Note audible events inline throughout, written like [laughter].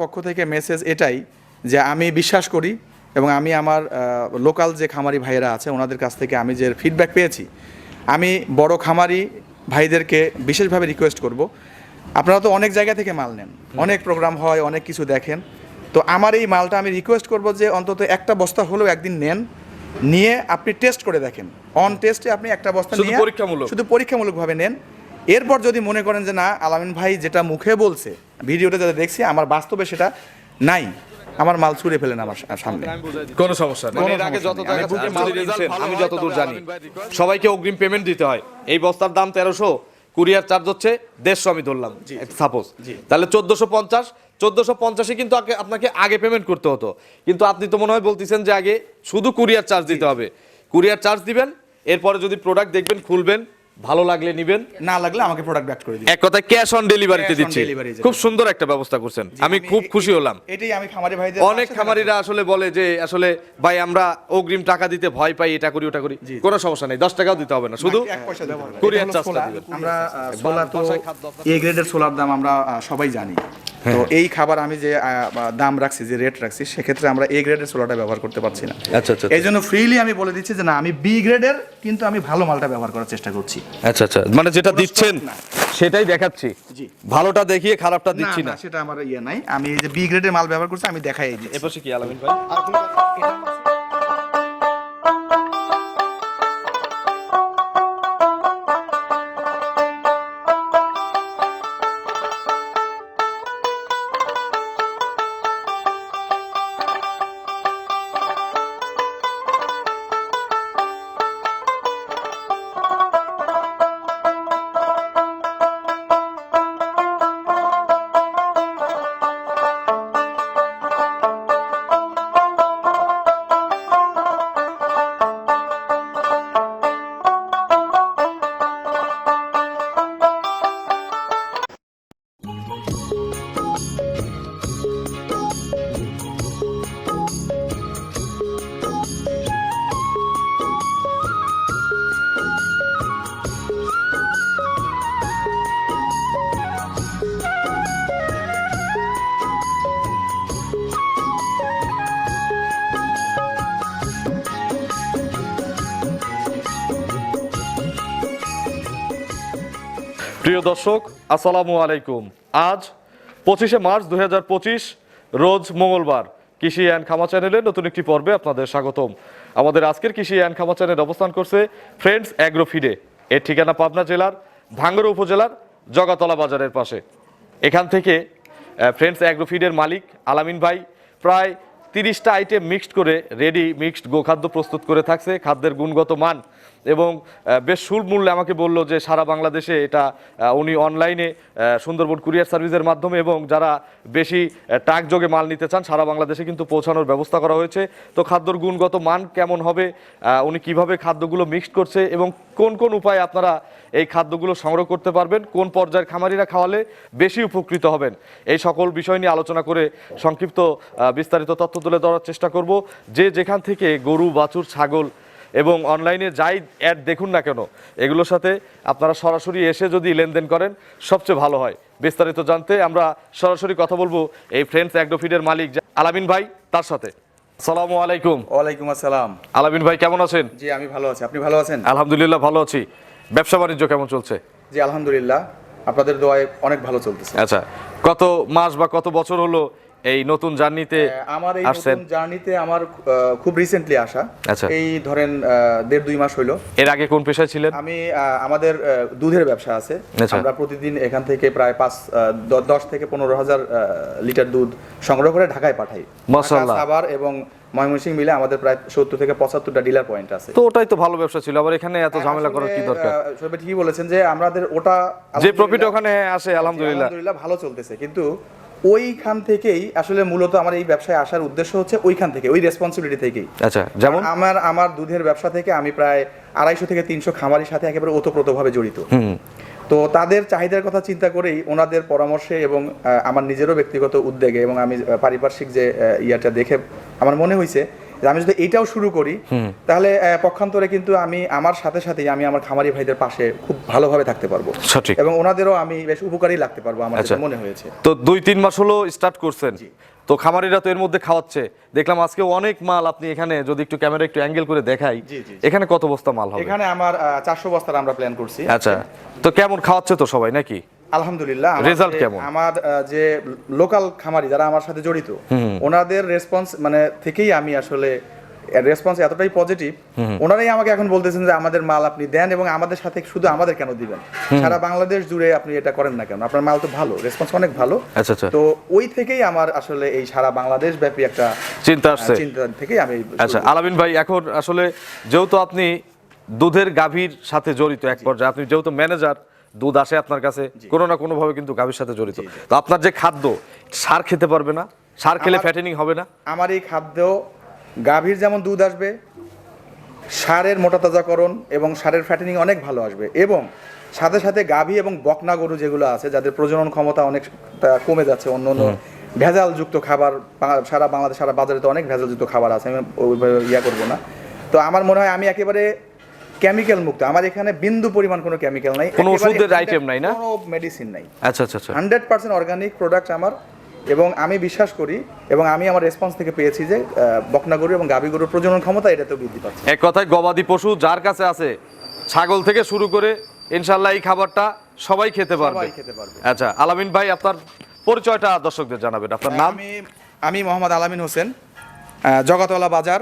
পক্ষ থেকে মেসেজ এটাই যে আমি বিশ্বাস করি এবং আমি আমার লোকাল যে খামারি ভাইয়েরা আছে ওনাদের কাছ থেকে আমি যে ফিডব্যাক পেয়েছি আমি বড় খামারি ভাইদেরকে বিশেষভাবে রিকোয়েস্ট করব। আপনারা তো অনেক জায়গা থেকে মাল নেন অনেক প্রোগ্রাম হয় অনেক কিছু দেখেন। তো আমার এই মালটা আমি রিকোয়েস্ট করব যে অন্তত একটা বস্তা হলেও একদিন নেন নিয়ে আপনি টেস্ট করে দেখেন। অন টেস্টে আপনি একটা বস্তা শুধু নিয়ে পরীক্ষামূলক। শুধু পরীক্ষামূলকভাবে নেন। এরপর যদি মনে করেন যে না আলামিন ভাই যেটা মুখে বলছে ভিডিওটা যাতে দেখছি আমার বাস্তবে সেটা নাই। আমার মাল ছুঁড়ে ফেলেন আমার সামনে। কোনো সমস্যা নেই। এর আগে যত সমস্যা নেই। টাকা আমি যতদূর জানি। সবাইকে অগ্রিম পেমেন্ট দিতে হয়। এই বস্তার দাম তেরোশো কুরিয়ার চার্জ হচ্ছে দেড়শো আমি ধরলাম সাপোজ তাহলে চোদ্দশো পঞ্চাশ চোদ্দশো পঞ্চাশে কিন্তু আগে- আপনাকে আগে পেমেন্ট করতে হতো। কিন্তু আপনি তো মনে হয় বলতেছেন যে আগে শুধু কুরিয়ার চার্জ দিতে হবে। কুরিয়ার চার্জ দিবেন এরপরে যদি প্রোডাক্ট দেখবেন খুলবেন ভালো লাগলে নিবেন। না লাগলে আমাকে প্রোডাক্ট ব্যাক করে দিন এক কথায় ক্যাশ অন ডেলিভারিতে দিচ্ছি। খুব সুন্দর একটা ব্যবস্থা করছেন। আমি খুব খুশি হলাম। এটাই আমি খামারি ভাইদের অনেক খামারিরা আসলে বলে যে আসলে ভাই আমরা অগ্রিম টাকা দিতে ভয় পাই এটা করি ওটা করি। কোনো সমস্যা নেই দশ টাকাও দিতে হবে না। শুধু। কুরিয়ার চার্জটা। দিবেন। আমরা সোলার তো এ গ্রেডের সোলার দাম আমরা সবাই জানি। তো এই খাবার আমি যে দাম রাখছি যে রেট রাখছি সেক্ষেত্রে আমরা এ গ্রেডের সোলাটা ব্যবহার করতে পারছি না। আচ্ছা আচ্ছা এই জন্য ফ্রিলি আমি বলে দিচ্ছি যে না আমি বি গ্রেডের কিন্তু আমি ভালো মালটা ব্যবহার করার চেষ্টা করছি। আচ্ছা আচ্ছা মানে যেটা দিচ্ছেন সেটাই দেখাচ্ছি। জি। ভালোটা দেখিয়ে খারাপটা দিচ্ছি না সেটা আমার ইয়ে নাই। আমি এই যে বি গ্রেডের মাল ব্যবহার করছি আমি দেখাই দিচ্ছি এপাশে কি আলামিন ভাই? প্রিয় দর্শক, আসসালামু আলাইকুম। আজ পঁচিশে মার্চ দু হাজার পঁচিশ, রোজ মঙ্গলবার কৃষি অ্যান্ড খামা চ্যানেলের নতুন একটি পর্বে আপনাদের স্বাগতম। আমাদের আজকের কৃষি অ্যান্ড খামা চ্যানেল অবস্থান করছে ফ্রেন্ডস অ্যাগ্রো ফিডে, এর ঠিকানা পাবনা জেলার ভাঙ্গড়া উপজেলার জগাতলা বাজারের পাশে। এখান থেকে ফ্রেন্ডস অ্যাগ্রো ফিডের মালিক আলামিন ভাই প্রায় তিরিশটা আইটেম মিক্সড করে রেডি মিক্সড গোখাদ্য প্রস্তুত করে থাকছে। খাদ্যের গুণগত মান এবং বেশ সুল মূল্যে আমাকে বলল যে সারা বাংলাদেশে এটা উনি অনলাইনে সুন্দরবন কুরিয়ার সার্ভিসের মাধ্যমে এবং যারা বেশি ট্রাক যোগে মাল নিতে চান, সারা বাংলাদেশে কিন্তু পৌঁছানোর ব্যবস্থা করা হয়েছে। তো খাদ্যর গুণগত মান কেমন হবে উনি কীভাবে খাদ্যগুলো মিক্সড করছে এবং কোন কোন উপায়ে আপনারা এই খাদ্যগুলো সংগ্রহ করতে পারবেন, কোন পর্যায়ের খামারিরা খাওয়ালে বেশি উপকৃত হবেন, এই সকল বিষয় নিয়ে আলোচনা করে সংক্ষিপ্ত বিস্তারিত তথ্য তুলে ধরার চেষ্টা করব। যে যেখান থেকে গরু, বাছুর, ছাগল এবং অনলাইনে যাই অ্যাড দেখুন না কেন এগুলোর সাথে আপনারা সরাসরি এসে যদি লেনদেন করেন সবচেয়ে ভালো হয়। বিস্তারিত জানতে আমরা সরাসরি কথা বলব এই ফ্রেন্ডস অ্যাগ্রোফিডের মালিক আলামিন ভাই তার সাথে। সালামু আলাইকুম। ওয়ালাইকুম আসসালাম। আলামিন ভাই কেমন আছেন? জি আমি ভালো আছি। আপনি ভালো আছেন? আলহামদুলিল্লাহ ভালো আছি। ব্যবসা বাণিজ্য কেমন চলছে? জি আলহামদুলিল্লাহ। আপনাদের দোয়ায় অনেক ভালো চলতেছে। আচ্ছা কত মাস বা কত বছর হলো এই নতুন জার্নিতে আমার এই নতুন জার্নিতে আমার খুব রিসেন্টলি আসা। আচ্ছা। এই ধরেন দেড় দুই মাস হইল। এর আগে কোন পেশায় ছিলেন? আমি আমাদের দুধের ব্যবসা আছে। আচ্ছা। আমরা প্রতিদিন এখান থেকে প্রায় পাঁচ দশ থেকে পনেরো হাজার লিটার দুধ সংগ্রহ করে ঢাকায় পাঠাই। সাভার এবং ময়মনসিংহ মিলে আমাদের প্রায় সত্তর থেকে পঁচাত্তরটা ডিলার পয়েন্ট আছে। তো ওটাই তো ভালো ব্যবসা ছিল। আবার এখানে এত ঝামেলা করার কি দরকার? আহ, ঠিকই বলেছেন যে আমাদের ওটা যে প্রফিট ওখানে আসে আলহামদুলিল্লাহ। আলহামদুলিল্লাহ ভালো চলতেছে। কিন্তু ওইখান থেকেই আসলে মূলত আমার এই ব্যবসায় আসার উদ্দেশ্য হচ্ছে ওইখান থেকে ওই রেসপন্সিবিলিটি থেকেই। আচ্ছা যেমন? আমার আমার দুধের ব্যবসা থেকে আমি প্রায় আড়াইশো থেকে তিনশো খামারির সাথে একেবারে ওতপ্রোতভাবে জড়িত। তো তাদের চাহিদার কথা চিন্তা করেই ওনাদের পরামর্শে এবং আমার নিজেরও ব্যক্তিগত উদ্যোগে এবং আমি পারিপার্শ্বিক যে ইয়াটা দেখে আমার মনে হয়েছে আমি যদি এটাও শুরু করি তাহলে পক্ষান্তরে কিন্তু আমি আমার সাথে সাথেই আমি আমার খামারি ভাইদের পাশে খুব ভালোভাবে থাকতে পারব। সঠিক। এবং ওনাদেরও আমি বেশ উপকারী লাগতে পারব আমার আচ্ছা। মনে হয়েছে। তো দুই তিন মাস হলো স্টার্ট করছেন। তো খামারিরা তো এর মধ্যে খাওয়াচ্ছে। দেখলাম আজকে অনেক মাল আপনি এখানে যদি একটু ক্যামেরা একটু অ্যাঙ্গেল করে দেখাই। এখানে কত বস্তা মাল হবে? এখানে আমার চারশো বস্তার আমরা প্ল্যান করছি। আচ্ছা। তো কেমন খাওয়াচ্ছে তো সবাই নাকি? আলহামদুলিল্লাহ যে- কেমন? আমার যে লোকাল খামারি যারা আমার সাথে জড়িত ওনাদের রেসপন্স মানে থেকেই আমি আসলে রেসপন্স এতটাই পজিটিভ ওনারাই আমাকে এখন বলতেছেন যে আমাদের মাল আপনি দেন এবং আমাদের সাথে শুধু আমাদের কেন দিবেন? সারা বাংলাদেশ জুড়ে আপনি এটা করেন না কেন? আপনার মাল তো ভালো রেসপন্স অনেক ভালো। আচ্ছা আচ্ছা। তো ওই থেকেই আমার আসলে এই সারা বাংলাদেশ ব্যাপী একটা চিন্তা আসছে। চিন্তা থেকেই আমি আচ্ছা আলামিন ভাই এখন আসলে যেহেতু আপনি দুধের গাভীর সাথে জড়িত এক পর্যায়ে। আপনি যেহেতু ম্যানেজার দুধ আসে আপনার কাছে কোনো না কোনোভাবে কিন্তু গাভীর সাথে জড়িত। তো আপনার যে খাদ্য সার খেতে পারবে না? সার খেলে ফ্যাটেনিং হবে না? আমার এই খাদ্য গাভীর যেমন দুধ আসবে সারের মোটা তাজাকরণ এবং সারের ফ্যাটেনিং অনেক ভালো আসবে। এবং সাথে সাথে গাভী এবং বকনা গরু যেগুলো আছে যাদের প্রজনন ক্ষমতা অনেক কমে যাচ্ছে অন্য অন্য ভেজালযুক্ত খাবার সারা বাংলাদেশ সারা বাজারে তো অনেক ভেজালযুক্ত খাবার আছে আমি ইয়া করব না। তো আমার মনে হয় আমি একেবারে কেমিক্যাল মুক্ত। আমার এখানে বিন্দু পরিমাণ কোনো কেমিক্যাল নাই। কোনো ওষুধের item নাই না? কোনো মেডিসিন নাই। আচ্ছা আচ্ছা আচ্ছা। হান্ড্রেড পার্সেন্ট অর্গানিক প্রোডাক্ট আমার। এবং আমি বিশ্বাস করি এবং আমি আমার রেসপন্স থেকে পেয়েছি যে বকনা গরু এবং গাভী গরুর প্রজনন ক্ষমতা এটা তো বৃদ্ধি পাচ্ছে। এক কথায় গবাদি পশু যার কাছে আছে ছাগল থেকে শুরু করে ইনশাল্লাহ এই খাবারটা সবাই খেতে পারবে। সবাই খেতে পারবে। আচ্ছা আলামিন ভাই আপনার পরিচয়টা দর্শকদের জানাবেন। আপনার নাম? আমি আমি মোহাম্মদ আলামিন হোসেন জগাতলা বাজার।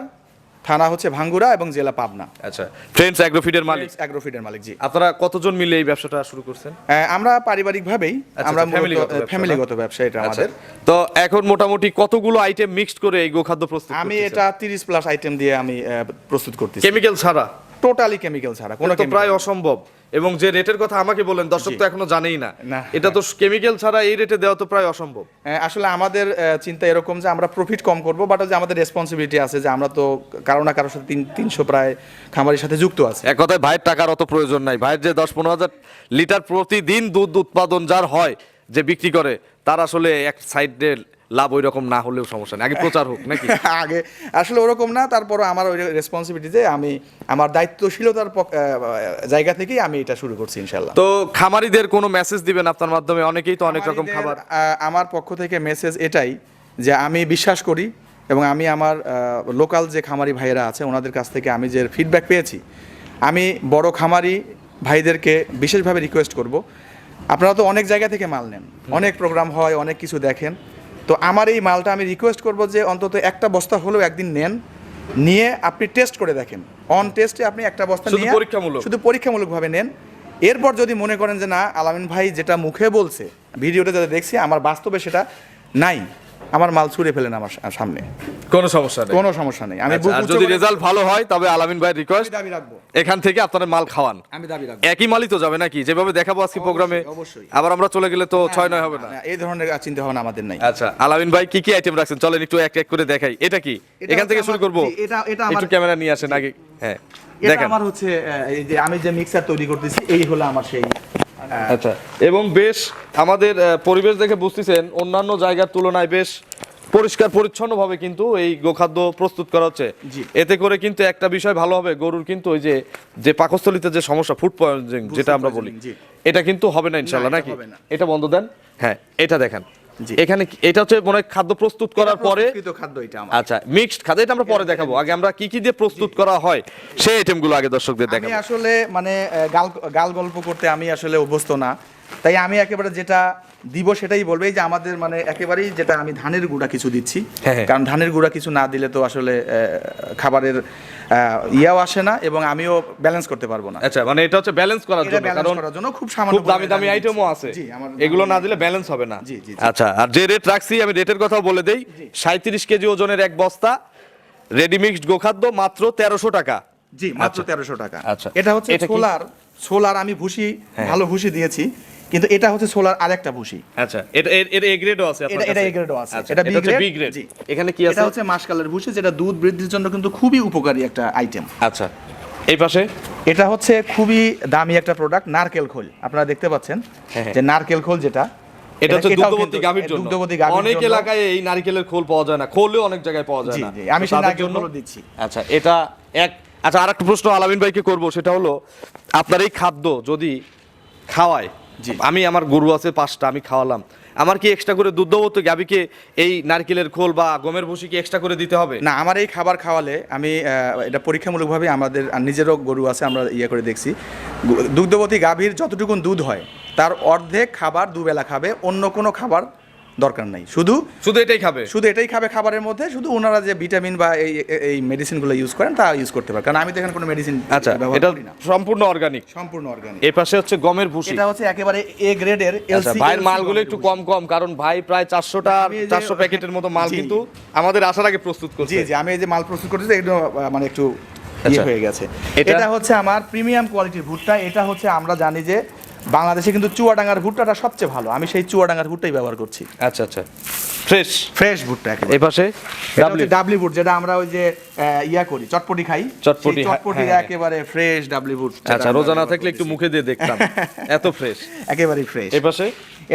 থানা হচ্ছে ভাঙ্গুরা এবং জেলা পাবনা। আচ্ছা ফ্রেন্ডস অ্যাগ্রোফিডের মালিক। অ্যাগ্রোফিডের মালিক জি। আপনারা কতজন মিলে এই ব্যবসাটা শুরু করছেন? আহ, আমরা পারিবারিকভাবেই ভাবেই আমরা family গত ব্যবসা, ফ্যামিলিগত ব্যবসা এটা আছে আমাদের। তো এখন মোটামুটি কতগুলো আইটেম মিক্সড করে এই গোখাদ্য প্রস্তুত আমি এটা তিরিশ প্লাস আইটেম দিয়ে আমি প্রস্তুত করতেছি। কেমিক্যাল ছাড়া? টোটালি কেমিক্যাল ছাড়া কোনো তো প্রায় অসম্ভব। এবং যে রেটের কথা আমাকে বলেন দর্শক তো এখনও জানেই না। এটা তো কেমিক্যাল ছাড়া এই রেটে দেওয়া তো প্রায় অসম্ভব। আসলে আমাদের চিন্তা এরকম যে আমরা প্রফিট কম করব বাট যে আমাদের রেসপন্সিবিলিটি আছে যে আমরা তো কারও না কারোর সাথে তিন তিনশো প্রায় খামারের সাথে যুক্ত আছে। এক কথায় ভাইয়ের টাকার অত প্রয়োজন নাই। ভাইয়ের যে দশ পনেরো হাজার লিটার প্রতিদিন দুধ উৎপাদন যার হয় যে বিক্রি করে তার আসলে এক সাইডে লাভ ওই রকম না হলেও সমস্যা নেই। আগে প্রচার হোক নাকি? [laughs] আগে আসলে ওরকম না তারপর আমার ওই রেসপন্সিবিলিটিতে আমি আমার দায়িত্বশীলতার জায়গা থেকেই আমি এটা শুরু করছি ইনশাল্লাহ তো খামারিদের কোনো মেসেজ দিবেন আপনার মাধ্যমে? অনেকেই তো অনেক রকম খাবার আমার পক্ষ থেকে মেসেজ এটাই যে আমি বিশ্বাস করি এবং আমি আমার লোকাল যে খামারি ভাইয়েরা আছে ওনাদের কাছ থেকে আমি যে ফিডব্যাক পেয়েছি আমি বড় খামারি ভাইদেরকে বিশেষভাবে রিকোয়েস্ট করব। আপনারা তো অনেক জায়গা থেকে মাল নেন। অনেক প্রোগ্রাম হয় অনেক কিছু দেখেন। তো আমার এই মালটা আমি রিকোয়েস্ট করব যে অন্তত একটা বস্তা হলেও একদিন নেন। নিয়ে আপনি টেস্ট করে দেখেন। অন টেস্টে আপনি একটা বস্তা শুধু নিয়ে পরীক্ষামূলক। শুধু পরীক্ষামূলকভাবে নেন। এরপর যদি মনে করেন যে না আলামিন ভাই যেটা মুখে বলছে ভিডিওটা যাতে দেখছি আমার বাস্তবে সেটা নাই। আমার মাল ছুঁড়ে ফেলেন আমার সামনে। কোনো সমস্যা নেই। কোনো সমস্যা নেই। আমি আচ্ছা, যদি রেজাল্ট ভালো হয় তবে আলামিন আমি রিকোয়েস্ট দাবি রাখব। এখান থেকে আপনারা মাল খাওয়ান। আমি দাবি রাখব। একই মালই তো যাবে নাকি? যেভাবে দেখাবো আজকে প্রোগ্রামে অবশ্যই। আবার আমরা চলে গেলে তো ছয় নয় হবে না এই ধরনের চিন্তা ভাবনা আমাদের নাই। আচ্ছা আলামিন ভাই কি কি আইটেম রাখছেন? চলেন একটু এক এক করে দেখাই। এটা কি? এখান থেকে শুরু করব। এটা- এটা আমার- একটু ক্যামেরা নিয়ে আসেন আগে। হ্যাঁ এটা দেখেন। আমার হচ্ছে এই যে আমি যে মিক্সার তৈরি করতেছি এই হলো আমার সেই আচ্ছা। এবং বেশ আমাদের পরিবেশ দেখে বুঝতেছেন অন্যান্য জায়গার তুলনায় বেশ পরিষ্কার পরিচ্ছন্নভাবে কিন্তু এই গোখাদ্য প্রস্তুত করা হচ্ছে। এতে করে কিন্তু একটা বিষয় ভালো হবে গরুর কিন্তু ওই যে যে পাকস্থলিতে যে সমস্যা ফুড পয়েন্টিং যেটা আমরা বলি এটা কিন্তু হবে না ইনশাল্লাহ নাকি? এটা বন্ধ দেন। হ্যাঁ এটা দেখেন। এখানে এটা হচ্ছে মনে হয় খাদ্য প্রস্তুত করার পরে খাদ্য এটা আচ্ছা মিক্সড খাদ্য এটা আমরা পরে দেখাবো। আগে আমরা কি কি দিয়ে প্রস্তুত করা হয় সেই আইটেমগুলো আগে দর্শকদের আমি আসলে মানে গাল গাল গল্প করতে আমি আসলে অভ্যস্ত না। তাই আমি একেবারে যেটা দিব সেটাই বলব যে আমাদের মানে একেবারেই যেটা আমি ধানের গুঁড়া কিছু দিচ্ছি। হ্যাঁ, হ্যাঁ। কারণ ধানের গুঁড়া কিছু না দিলে তো আসলে খাবারের ইয়াও আসে না এবং আমিও ব্যালেন্স করতে পারব না আচ্ছা মানে এটা হচ্ছে ব্যালেন্স করার জন্য কারণ করার জন্য খুব সামান্য খুব দামি দামি আইটেমও আছে এগুলো না দিলে ব্যালেন্স হবে না জি, জি, জি। আচ্ছা আর যে রেট রাখছি আমি রেটের কথাও বলে দেই সাঁত্রিশ কেজি ওজনের এক বস্তা রেডি মিক্সড গোখাদ্য মাত্র তেরোশো টাকা জি মাত্র আচ্ছা। তেরোশো টাকা আচ্ছা। এটা হচ্ছে? সোলার সোলার আমি ভুসি হ্যাঁ। ভালো ভুসি দিয়েছি কিন্তু এটা হচ্ছে সোলার আরেকটা ভুসি। আচ্ছা এটা এর- এর এ গ্রেডও আছে আপনার এটা এ গ্রেডও আছে। আচ্ছা, এটা বি গ্রেড বি গ্রেড জি। এখানে কি আছে? এটা হচ্ছে মাসকালের ভুসি যেটা দুধ বৃদ্ধির জন্য কিন্তু খুবই উপকারী একটা আইটেম আচ্ছা এই পাশে? এটা হচ্ছে খুবই দামি একটা প্রোডাক্ট নারকেল খোল। আপনারা দেখতে পাচ্ছেন হ্যাঁ, হ্যাঁ। যে নারকেল খোল যেটা এটা হচ্ছে দুগ্ধবতী গাভীর জন্য। দুগ্ধবতী গাভীর অনেক এলাকায় এই নারকেলের খোল পাওয়া যায় না। খোলও অনেক জায়গায় পাওয়া যায় না। আমি তো তাদের নারকেলগুলো দিচ্ছি। আচ্ছা এটা এক আচ্ছা আর একটা প্রশ্ন আলামিন ভাইকে করব সেটা হলো আপনার এই খাদ্য যদি খাওয়ায়। আমি আমার গরু আছে পাঁচটা আমি খাওয়ালাম। আমার কি এক্সট্রা করে দুধ দেবো তো গাবিকে এই নারকেলের খোল বা গমের ভুসি কি এক্সট্রা করে দিতে হবে? না আমার এই খাবার খাওয়ালে আমি এটা পরীক্ষামূলকভাবে আমাদের নিজেরও গরু আছে আমরা ইয়ে করে দেখছি। দুগ্ধবতী গাভীর যতটুকুন দুধ হয় তার অর্ধেক খাবার দুবেলা খাবে অন্য কোনো খাবার দরকার নাই। শুধু শুধু এটাই খাবে? শুধু এটাই খাবে খাবারের মধ্যে শুধু ওনারা যে ভিটামিন বা এই এই- মেডিসিনগুলো ইউজ করেন তা ইউজ করতে পারে। কারণ আমি তো এখানে কোনো মেডিসিন আচ্ছা এটা সম্পূর্ণ অর্গানিক সম্পূর্ণ অর্গানিক এই পাশে হচ্ছে গমের ভুসি। এটা হচ্ছে একেবারে এ গ্রেডের আচ্ছা ভাইয়ের মালগুলো একটু কম কম কারণ ভাই প্রায় চারশোটা আমি এই যে- চারশো প্যাকেটের মতো মাল কিন্তু আমাদের আসার আগে প্রস্তুত জি করছে। জি আমি এই যে মাল প্রস্তুত করতেছি একটু মানে একটু ইয়ে আচ্ছা। হয়ে গেছে। এটা হচ্ছে আমার প্রিমিয়াম কোয়ালিটির ভুট্টা। এটা হচ্ছে আমরা জানি যে বাংলাদেশে কিন্তু চুয়াডাঙ্গার ভুট্টাটা সবচেয়ে ভালো। আমি সেই চুয়াডাঙ্গার ভুট্টাই ব্যবহার করছি। আচ্ছা আচ্ছা। ফ্রেশ। ফ্রেশ ভুট্টা এই পাশে ডাবলি বুট যেটা আমরা ওই যে ইয়া করি চটপটি খাই। চটপটি, হ্যাঁ, চটপটি হ্যাঁ। একেবারে ফ্রেশ ডাবলি বুট আচ্ছা রোজা না থাকলে একটু মুখে দিয়ে দেখতাম। এত ফ্রেশ। একেবারে ফ্রেশ। এই পাশে?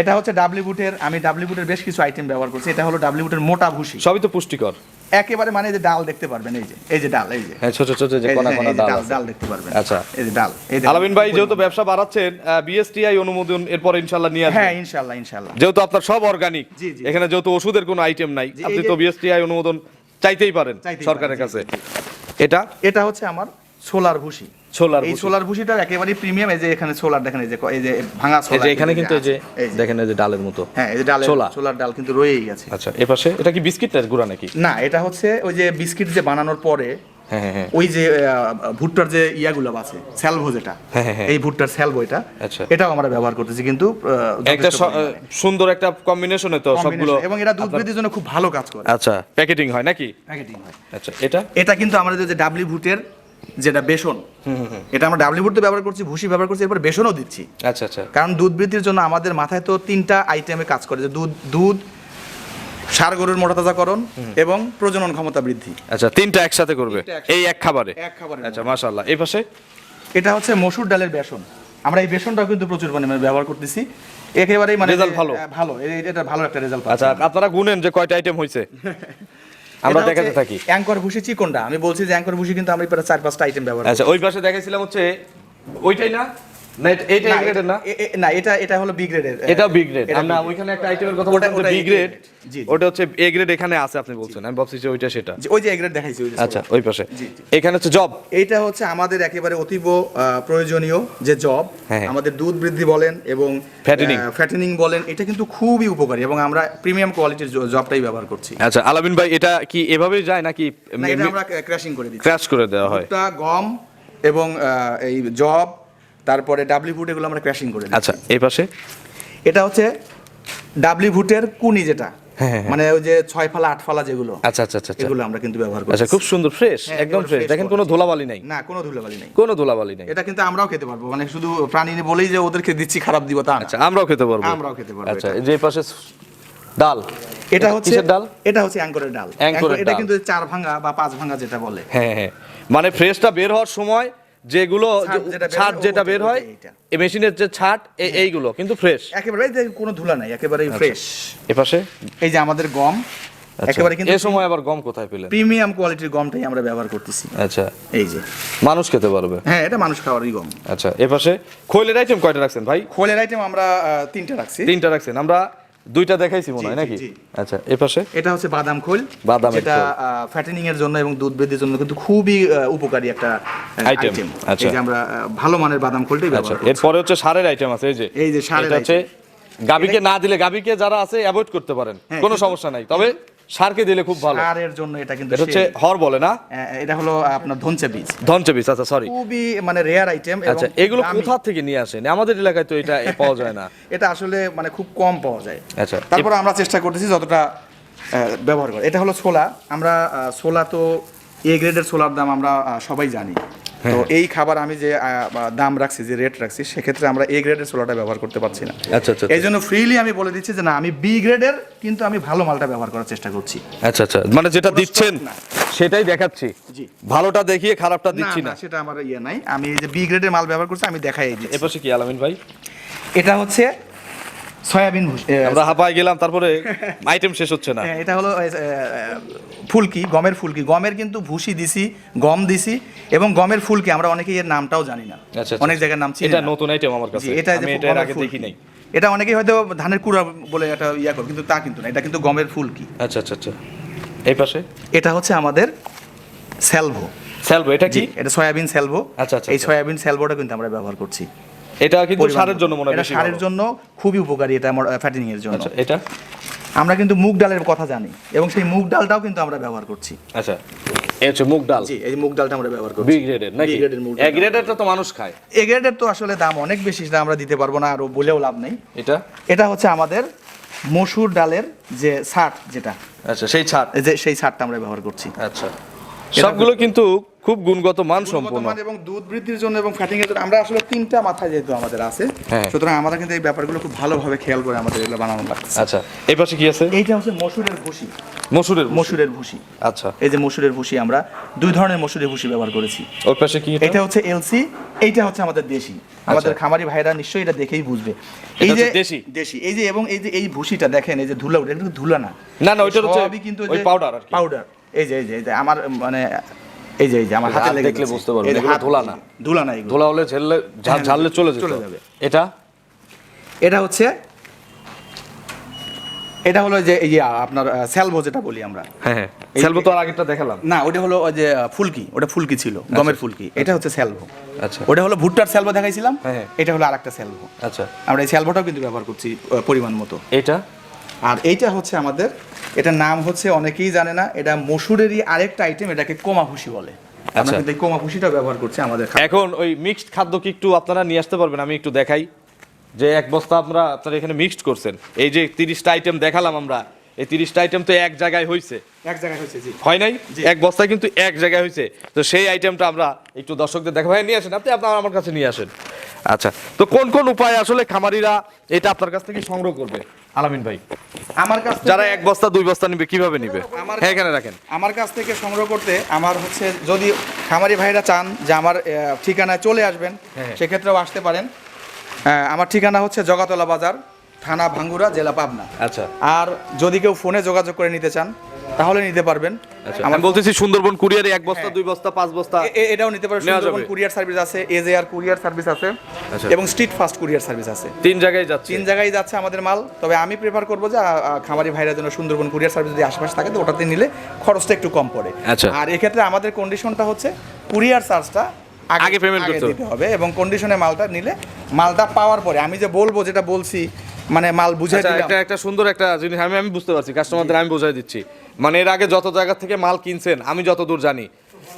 এটা হচ্ছে ডাবলি বুটের আমি ডাবলি বুটের বেশ কিছু আইটেম ব্যবহার করছি। এটা হলো ডাবলি বুটের মোটা ভুসি। সবই তো পুষ্টিকর। একেবারে মানে যে ডাল দেখতে পারবেন এই যে এই যে ডাল এই যে। হ্যাঁ ছোট ছোট যে কোনা কোনা ডাল ডাল ডাল দেখতে পারবেন। আচ্ছা। এই যে ডাল এই। আলামিন ভাই যেহেতু ব্যবসা বাড়াচ্ছেন বিএসটিআই অনুমোদন এরপর ইনশাআল্লাহ নিয়ে হ্যাঁ ইনশাআল্লাহ ইনশাআল্লাহ। যেহেতু আপনার সব অর্গানিক জি, জি। এখানে যেহেতু ওষুধের কোনো আইটেম নাই আপনি তো বিএসটিআই অনুমোদন চাইতেই পারেন সরকারের কাছে। এটা? এটা হচ্ছে আমার সোলার ভুসি। সোলার এই সোলার ভুসিটা একেবারে প্রিমিয়াম এই যে এখানে সোলার দেখেন এই যে এই যে ভাঙা এই যে এখানে কিন্তু এই যে দেখেন এই যে ডালের মতো। হ্যাঁ এই যে ডাল ছোলা। সোলার ডাল কিন্তু রয়েই গেছে আচ্ছা এ পাশে এটা কি বিস্কিটের গুঁড়া নাকি? না এটা হচ্ছে ওই যে বিস্কিট যে বানানোর পরে হ্যাঁ হ্যাঁ হ্যাঁ। ওই যে ভুট্টার যে ইয়াগুলো আছে স্যালভো যেটা। এই ভুট্টার স্যালভো এটা আচ্ছা। এটাও আমরা ব্যবহার করতেছি কিন্তু একটা। সুন্দর একটা কম্বিনেশনে তো সবগুলো এবং এটা দুধ বৃদ্ধির জন্য খুব ভালো কাজ করে। আচ্ছা প্যাকেটিং হয় নাকি? প্যাকেটিং হয়। আচ্ছা এটা? এটা কিন্তু আমাদের যে ডাবলি ভুটের যেটা বেসন এটা আমরা ডাবলি ভুট তো ব্যবহার করছি ভুসি ব্যবহার করছি এরপর বেসনও দিচ্ছি। আচ্ছা আচ্ছা। কারণ দুধ বৃদ্ধির জন্য আমাদের মাথায় তো তিনটা আইটেমে কাজ করে যে দুধ দুধ সার গরুর মোটাতাজাকরণ এবং প্রজনন ক্ষমতা বৃদ্ধি। আচ্ছা তিনটা একসাথে করবে এই এক খাবারে? এক খাবারে। আচ্ছা মাশাআল্লাহ। এই পাশে? এটা হচ্ছে মসুর ডালের বেসন। আমরা এই বেসনটাও কিন্তু প্রচুর পরিমাণে ব্যবহার করতেছি। একেবারেই মানে যে- ভালো? ভালো। এটা ভালো একটা রেজাল্ট আচ্ছা আপনারা গুনেন যে কয়টা আইটেম হয়েছে [laughs] আমরা দেখাতে থাকি। অ্যাঙ্কর ভুষি চিকনটা। আমি বলছি যে অ্যাঙ্কর ভুষি কিন্তু আমরা প্রায় চার পাঁচটা আইটেম ব্যবহার। আচ্ছা ওই পাশে দেখাইছিলাম হচ্ছে ওইটাই না? না এটা- না, গ্রেডের না না এটা এটা হলো বি গ্রেডের এটা বি গ্রেড এটা আমরা B grade। ওইখানে একটা আইটেমের কথা ওটা- বি গ্রেড হচ্ছে এ গ্রেড এখানে আছে আপনি বলছেন। আমি ভাবছি যে ওইটা সেটা। ওই যে এ গ্রেড দেখাইছি ওই আচ্ছা ওই পাশে। এখানে হচ্ছে জব এইটা হচ্ছে আমাদের একেবারে অতীব আহ, প্রয়োজনীয় যে জব হ্যাঁ। আমাদের দুধ বৃদ্ধি বলেন এবং Fattening। ফ্যাটেনিং বলেন এটা কিন্তু খুবই উপকারী এবং আমরা প্রিমিয়াম কোয়ালিটির জবটাই ব্যবহার করছি। আচ্ছা আলামিন ভাই এটা কি এভাবেই যায় নাকি না এটা আমরা ক্র্যাশিং করে দিচ্ছি। ক্র্যাশ করে দেওয়া হয়? গম এবং এই জব তারপরে ডাবলি ফুড এগুলো আমরা ক্র্যাশিং করে আচ্ছা এই পাশে? এটা হচ্ছে ডাবলি ভুটের কুনি যেটা। হ্যাঁ, হ্যাঁ। মানে ওই যে ছয় ফালা আট ফালা যেগুলো। আচ্ছা আচ্ছা আচ্ছা আচ্ছা। এগুলো আমরা কিন্তু ব্যবহার করি। আচ্ছা খুব সুন্দর ফ্রেশ হ্যাঁ, একদম ফ্রেশ fresh দেখেন কোনো। ধুলাবালি নাই। না কোনো ধুলোবালি নেই। কোনো ধুলাবালি নাই। এটা কিন্তু আমরাও খেতে পারব। মানে শুধু প্রাণী নিয়ে বলেই যে ওদেরকে দিচ্ছি খারাপ দিব তা না। আচ্ছা আমরাও খেতে পারব। আমরাও খেতে পারব আচ্ছা এই যে এই পাশে ডাল। এটা হচ্ছে কিসের ডাল? এটা হচ্ছে অ্যাঙ্করের ডাল। অ্যাঙ্করের অ্যাঙ্কর- এটা ডাল। কিন্তু চার ভাঙা বা পাঁচ ভাঙা যেটা বলে। হ্যাঁ হ্যাঁ। মানে ফ্রেশটা বের হওয়ার সময় যেগুলো ছাট যেটা বের হয়। এই মেশিনের যে ছাট এইগুলো কিন্তু ফ্রেশ একেবারে এই কোনো ধুলা নাই একেবারেই ফ্রেশ এ পাশে? এই যে আমাদের গম একেবারে কিন্তু এই সময় আবার গম কোথায় পেলেন? প্রিমিয়াম কোয়ালিটির গমটাই আমরা ব্যবহার করতেছি। আচ্ছা। এই যে। মানুষ খেতে পারবে। হ্যাঁ এটা মানুষ খাওয়ারই গম। আচ্ছা এ পাশে? খৈলের আইটেম কয়টা রাখছেন ভাই? খোলের আইটেম আমরা তিনটা রাখছি। তিনটা রাখছেন। আমরা দুইটা দেখাইছি মনে হয় নাকি? আচ্ছা এ পাশে? এটা হচ্ছে বাদাম খোল। বাদাম এটা। ফ্যাটেনিং এর জন্য এবং দুধ বৃদ্ধির জন্য কিন্তু খুবই উপকারী একটা আইটেম আচ্ছা। এই যে আমরা ভালো মানের বাদাম খোলটাই আচ্ছা ব্যবহার করি এরপরে হচ্ছে সারের আইটেম আছে এই যে। এই যে সারের হচ্ছে গাবিকে না দিলে গাবিকে যারা আছে অ্যাভয়েড করতে পারেন। হ্যাঁ, কোনো সমস্যা নাই। তবে সারকে দিলে খুব ভালো। সারের জন্য এটা কিন্তু এটা হচ্ছে হর বলে না? এটা হলো আপনার ধনচে বীজ। ধনচে বীজ আচ্ছা সরি খুবই মানে রেয়ার আইটেম আচ্ছা এগুলো কোথা থেকে নিয়ে আসেন? আমাদের এলাকায় তো এটা পাওয়া যায় না। [laughs] এটা আসলে মানে খুব কম পাওয়া যায়। আচ্ছা তারপর আমরা চেষ্টা করতেছি যতটা ব্যবহার করা এটা হলো সোলা আমরা সোলা তো এ গ্রেডের সোলার দাম আমরা সবাই জানি। তো হ্যাঁ। এই খাবার আমি যে দাম রাখছি যে রেট রাখছি সেক্ষেত্রে আমরা এ গ্রেডের সোলাটা ব্যবহার করতে পারছি না। আচ্ছা আচ্ছা এই জন্য ফ্রিলি আমি বলে দিচ্ছি যে না আমি বি গ্রেডের কিন্তু আমি ভালো মালটা ব্যবহার করার চেষ্টা করছি। আচ্ছা আচ্ছা। মানে যেটা দিচ্ছেন সেটাই দেখাচ্ছি। জি। ভালোটা দেখিয়ে খারাপটা দিচ্ছি না সেটা আমার ইয়ে নাই। আমি এই যে বি গ্রেডের মাল ব্যবহার করছি আমি দেখাই দিচ্ছি। এপাশে কি আলামিন ভাই? এটা হচ্ছে সয়াবিন ভুসি আমরা হাঁপায় গেলাম তারপরে [laughs] আইটেম শেষ হচ্ছে না। হ্যাঁ, এটা হলো ফুলকি গমের ফুলকি। গমের কিন্তু ভুসি দিছি গম দিছি এবং গমের ফুলকি আমরা অনেকেই এর নামটাও জানি না। আচ্ছা, আচ্ছা, অনেক জায়গার নাম এটা নতুন আইটেম আমার কাছে। এটা এটা এর আগে দেখি নাই এটা অনেকেই হয়তো ধানের কুড়া বলে একটা ইয়া করে কিন্তু তা কিন্তু না এটা কিন্তু গমের ফুলকি। আচ্ছা আচ্ছা আচ্ছা। এই পাশে? এটা হচ্ছে আমাদের স্যালভো। স্যালভো এটা কি? এটা সয়াবিন স্যালভো। আচ্ছা, আচ্ছা, এই আচ্ছা। সয়াবিন স্যালভোটা কিন্তু আমরা ব্যবহার করছি। এটা কিন্তু সারের জন্য মনে হয় এটা সারের জন্য খুবই উপকারী এটা আমার ফ্যাটিনিং এর জন্য। আচ্ছা এটা? আমরা কিন্তু মুগ ডালের কথা জানি এবং সেই মুগ ডালটাও কিন্তু আমরা ব্যবহার করছি। আচ্ছা এই হচ্ছে মুগ ডাল। জি এই মুগ ডালটা আমরা ব্যবহার করছি। বি গ্রেডের নাকি। এ গ্রেডেরটা তো মানুষ খায়। এ গ্রেডের তো আসলে দাম অনেক বেশি সেটা আমরা দিতে পারব না আর বলেও লাভ নেই। এটা? এটা হচ্ছে আমাদের মসুর ডালের যে ছাট যেটা। আচ্ছা সেই এই যে সেই ছাটটা আমরা ব্যবহার করছি। আচ্ছা। সবগুলো কিন্তু খুব গুণগত মান মান এবং দুধ বৃদ্ধির জন্য এবং ফ্যাটিং এর জন্য আমরা আসলে তিনটা মাথায় যেহেতু আমাদের আছে হ্যাঁ। সুতরাং আমরা কিন্তু এই ব্যাপারগুলো খুব ভালোভাবে খেয়াল করে আমাদের এগুলো বানানো লাগছে আচ্ছা এই পাশে কি আছে? এইটা হচ্ছে মসুরের ভুসি। মসুরের মসুরের ভুসি। আচ্ছা। এই যে মসুরের ভুসি আমরা দুই ধরনের মসুরের ভুসি ব্যবহার করেছি। ওই পাশে কি এটা? হচ্ছে এলসি এইটা হচ্ছে আমাদের দেশি। আমাদের খামারি ভাইরা নিশ্চয়ই এটা দেখেই বুঝবে। এই যে দেশি? দেশি। এই যে এবং এই যে এই ভুসিটা দেখেন এই যে ধুলা এটা কিন্তু ধুলা না। না, না, ওইটার হচ্ছে কিন্তু ওই powder আর কি। পাউডার এই যে এই যে এই যে আমার মানে এই যে এই যে আমার হাতে দেখলে বুঝতে পারবেন, এগুলো ধুলা না। ধুলা না এগুলো। ধোলা হলে ঝেললে হ্যাঁ, ঝাললে চলে চলে যাবে। এটা? এটা হচ্ছে এটা হলো যে এই যে আপনার স্যালভো যেটা বলি আমরা। হ্যাঁ হ্যাঁ। তো আর আগেরটা দেখালাম। না ওটা হলো ওই যে ফুলকি। ওটা ফুলকি ছিল গমের ফুলকি। এটা হচ্ছে স্যালভো আচ্ছা। ওটা হলো ভুট্টার স্যালভো দেখাইছিলাম। হ্যাঁ, হ্যাঁ। এটা হলো আরেকটা স্যালভো আচ্ছা। আমরা এই স্যালভোটাও কিন্তু ব্যবহার করছি পরিমাণ মতো। এটা? আর এইটা হচ্ছে আমাদের এটার নাম হচ্ছে অনেকেই জানে না এটা মসুরেরই আরেকটা আইটেম এটাকে কোমা ভুষি বলে। আমরা আচ্ছা। কিন্তু এই কোমা ভুষিটা ব্যবহার করছি আমাদের এখন ওই মিক্সড খাদ্য কি একটু আপনারা নিয়ে আসতে পারবেন? আমি একটু দেখাই। যে এক বস্তা আমরা আপনারা এখানে মিক্সড করছেন। এই যে তিরিশটা আইটেম দেখালাম আমরা এই তিরিশটা আইটেম তো এক জায়গায় হয়েছে এক জায়গায় হচ্ছে জি। হয় নাই। এক বস্তায় কিন্তু এক জায়গায় হয়েছে তো সেই আইটেমটা আমরা একটু দর্শকদের দেখা ভাই নিয়ে আসেন। আপনি আপনার আমার কাছে নিয়ে আসেন। আচ্ছা তো কোন কোন উপায় আসলে খামারিরা এটা আপনার কাছ থেকে সংগ্রহ করবে? আলামিন ভাই। আমার কাছ যারা এক বস্তা দুই বস্তা নিবে কীভাবে নিবে? আমার- হ্যাঁ এখানে রাখেন। আমার কাছ থেকে সংগ্রহ করতে আমার হচ্ছে যদি খামারি ভাইরা চান যে আমার ঠিকানায় চলে আসবেন হ্যাঁ। সেক্ষেত্রেও আসতে পারেন। আমার ঠিকানা হচ্ছে জগাতলা বাজার থানা ভাঙ্গুরা জেলা পাবনা। আচ্ছা। আর যদি কেউ ফোনে যোগাযোগ করে নিতে চান তাহলে নিতে পারবেন। আচ্ছা আমি বলতেছি সুন্দরবন কুরিয়ারে এক বস্তা হ্যাঁ। দুই বস্তা পাঁচ বস্তা এটাও নিতে পারে নেওয়া সুন্দরবন কুরিয়ার সার্ভিস আছে এজেআর কুরিয়ার সার্ভিস আছে আচ্ছা। এবং স্ট্রিট ফাস্ট কুরিয়ার সার্ভিস আছে। তিন জায়গায় যাচ্ছে। তিন জায়গায় যাচ্ছে আমাদের মাল তবে আমি প্রেফার করব যে খামারি ভাইরা যেন সুন্দরবন কুরিয়ার সার্ভিস যদি আশেপাশে থাকে তো ওটাতে নিলে খরচটা একটু কম পড়ে। আচ্ছা। আর এক্ষেত্রে আমাদের কন্ডিশনটা হচ্ছে কুরিয়ার চার্জটা আগে payment করতে হবে। এবং কন্ডিশনে মালটা নিলে মালটা পাওয়ার পরে আমি যে বলব যেটা বলছি মানে মাল বুঝে আচ্ছা দিলাম। একটা একটা সুন্দর একটা জিনিস আমি আমি বুঝতে পারছি কাস্টমারদের আমি বোঝাই দিচ্ছি। মানে এর আগে যত জায়গা থেকে মাল কিনছেন আমি যতদূর জানি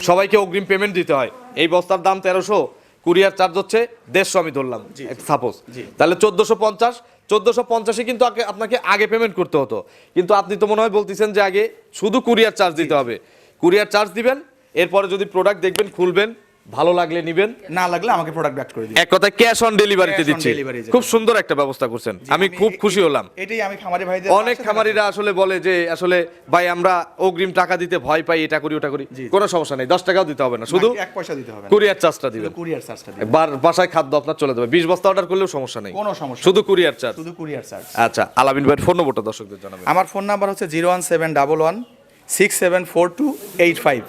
সবাইকে অগ্রিম পেমেন্ট দিতে হয়। এই বস্তার দাম তেরোশো কুরিয়ার চার্জ হচ্ছে দেড়শো আমি ধরলাম সাপোজ তাহলে চোদ্দোশো পঞ্চাশ চোদ্দোশো পঞ্চাশে কিন্তু আপনাকে আগে পেমেন্ট করতে হতো। কিন্তু আপনি তো মনে হয় বলতেছেন যে আগে শুধু কুরিয়ার চার্জ দিতে হবে। কুরিয়ার চার্জ দিবেন এরপরে যদি প্রোডাক্ট দেখবেন খুলবেন ভালো লাগলে নিবেন। না লাগলে আমাকে প্রোডাক্ট ব্যাক করে দিন। এক কথায় ক্যাশ অন ডেলিভারিতে দিচ্ছি। খুব সুন্দর একটা ব্যবস্থা করছেন। আমি খুব খুশি হলাম। এটাই আমি খামারি ভাইদের অনেক খামারিরা আসলে বলে যে আসলে ভাই আমরা অগ্রিম টাকা দিতে ভয় পাই এটা করি ওটা করি। কোনো সমস্যা নেই দশ টাকাও দিতে হবে না। শুধু এক পয়সা দিতে হবে কুরিয়ার চার্জটা দিবেন। কুরিয়ার চার্জটা দিবেন। বার- বাসায় খাদ্য আপনার চলে যাবে। বিশ বস্তা অর্ডার করলেও সমস্যা নেই। কোনো সমস্যা শুধু কুরিয়ার চার্জ। শুধু কুরিয়ার চার্জ। আচ্ছা আলামিন ভাইয়ের ফোন নম্বরটা দর্শকদের জানাবেন। আমার ফোন নাম্বার হচ্ছে zero one seven double one six seven four two eight five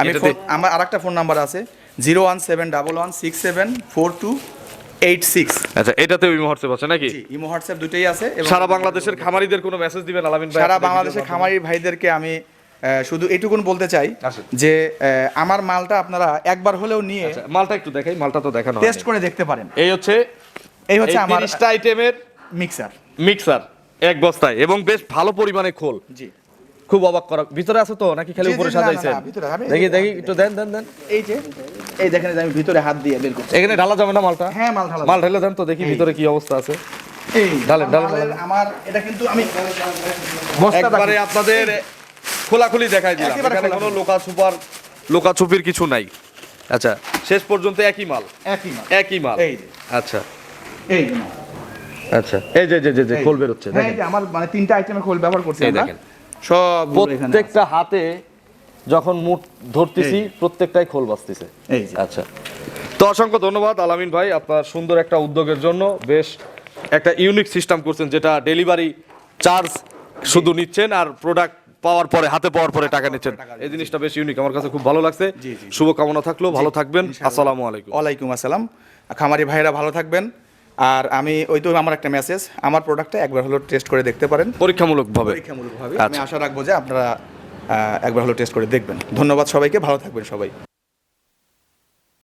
আমি আমার আরেকটা ফোন নাম্বার আছে zero one seven double one six seven four two eight six. আচ্ছা ওই মুহূর্তে আছে নাকি? ইমো হোয়াটসঅ্যাপ দুটোই আছে এবং সারা বাংলাদেশের খামারিদের কোনো মেসেজ দিবেন আলামিন ভাই? সারা বাংলাদেশের খামারি ভাইদেরকে আমি শুধু এটুকুন বলতে চাই যে আমার মালটা আপনারা একবার হলেও নিয়ে আচ্ছা, মালটা একটু দেখাই মালটা তো দেখানো টেস্ট করে দেখতে পারেন। এই হচ্ছে এই হচ্ছে আমার আইটেমের মিক্সার মিক্সার এক বস্তায় এবং বেশ ভালো পরিমাণে খোল। জি। খুব অবাক করা। ভিতরে আছে তো? নাকি খালি উপরে আমি- দেখি দেখি একটু দেন দেন দেন। এই যে এই দেখেন আমি ভিতরে হাত দিয়ে বের করছি। এখানে ঢালা যাবে না মালটা? হ্যাঁ মাল ঢালা মাল ঢেলে দেন তো দেখি ভিতরে কি অবস্থা আছে। এই ঢালেন, ঢালেন, আমার এটা কিন্তু আমি একবারে আপনাদের খোলাখুলি দেখাই দিলাম। এখানে কোনো লোকা সুপার লোকা ছুপির কিছু নাই। আচ্ছা শেষ পর্যন্ত একই মাল? একই মাল। একই মাল? এই আচ্ছা। এই। আচ্ছা এই যে যে যে যে খোল বের হচ্ছে হ্যাঁ, এই দেখেন। যে আমার মানে তিনটা আইটেমে খোল ব্যবহার করছি আমরা। দেখেন। সব প্রত্যেকটা হাতে যখন মুঠ ধরতেছি প্রত্যেকটাই খোল বাজতেছে। এই আচ্ছা। তো অসংখ্য ধন্যবাদ আলামিন ভাই আপনার সুন্দর একটা উদ্যোগের জন্য। বেশ একটা ইউনিক সিস্টেম করছেন যেটা ডেলিভারি চার্জ শুধু নিচ্ছেন আর প্রোডাক্ট পাওয়ার পরে হাতে পাওয়ার পরে টাকা নিচ্ছেন। এই জিনিসটা বেশ ইউনিক আমার কাছে খুব ভালো লাগছে। শুভকামনা থাকল। ভালো থাকবেন। আসসালামু আলাইকুম। ওয়ালাইকুম আসসালাম। খামারি ভাইরা ভালো থাকবেন। আর আমি ওই তো আমার একটা মেসেজ আমার প্রোডাক্টটা একবার হলো টেস্ট করে দেখতে পারেন। পরীক্ষামূলকভাবে। পরীক্ষামূলকভাবে। আমি আচ্ছা। আশা রাখব যে আপনারা একবার হলো টেস্ট করে দেখবেন। ধন্যবাদ সবাইকে ভালো থাকবেন সবাই।